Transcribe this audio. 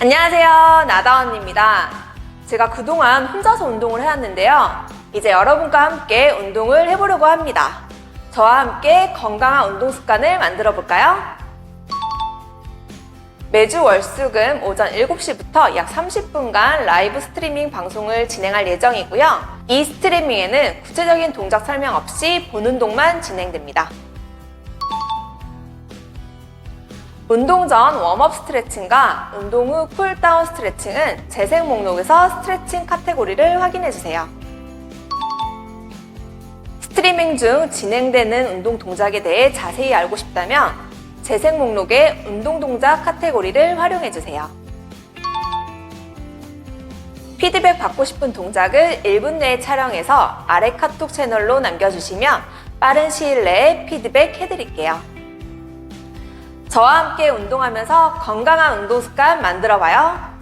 안녕하세요. 나다언입니다. 제가 그동안 혼자서 운동을 해왔는데요. 이제 여러분과 함께 운동을 해보려고 합니다. 저와 함께 건강한 운동 습관을 만들어 볼까요? 매주 월수금 오전 7시부터 약 30분간 라이브 스트리밍 방송을 진행할 예정이고요. 이 스트리밍에는 구체적인 동작 설명 없이 본 운동만 진행됩니다. 운동 전 웜업 스트레칭과 운동 후 쿨다운 스트레칭은 재생 목록에서 스트레칭 카테고리를 확인해 주세요. 스트리밍 중 진행되는 운동 동작에 대해 자세히 알고 싶다면 재생 목록의 운동 동작 카테고리를 활용해 주세요. 피드백 받고 싶은 동작을 1분 내에 촬영해서 아래 카톡 채널로 남겨주시면 빠른 시일 내에 피드백 해드릴게요. 저와 함께 운동하면서 건강한 운동 습관 만들어 봐요.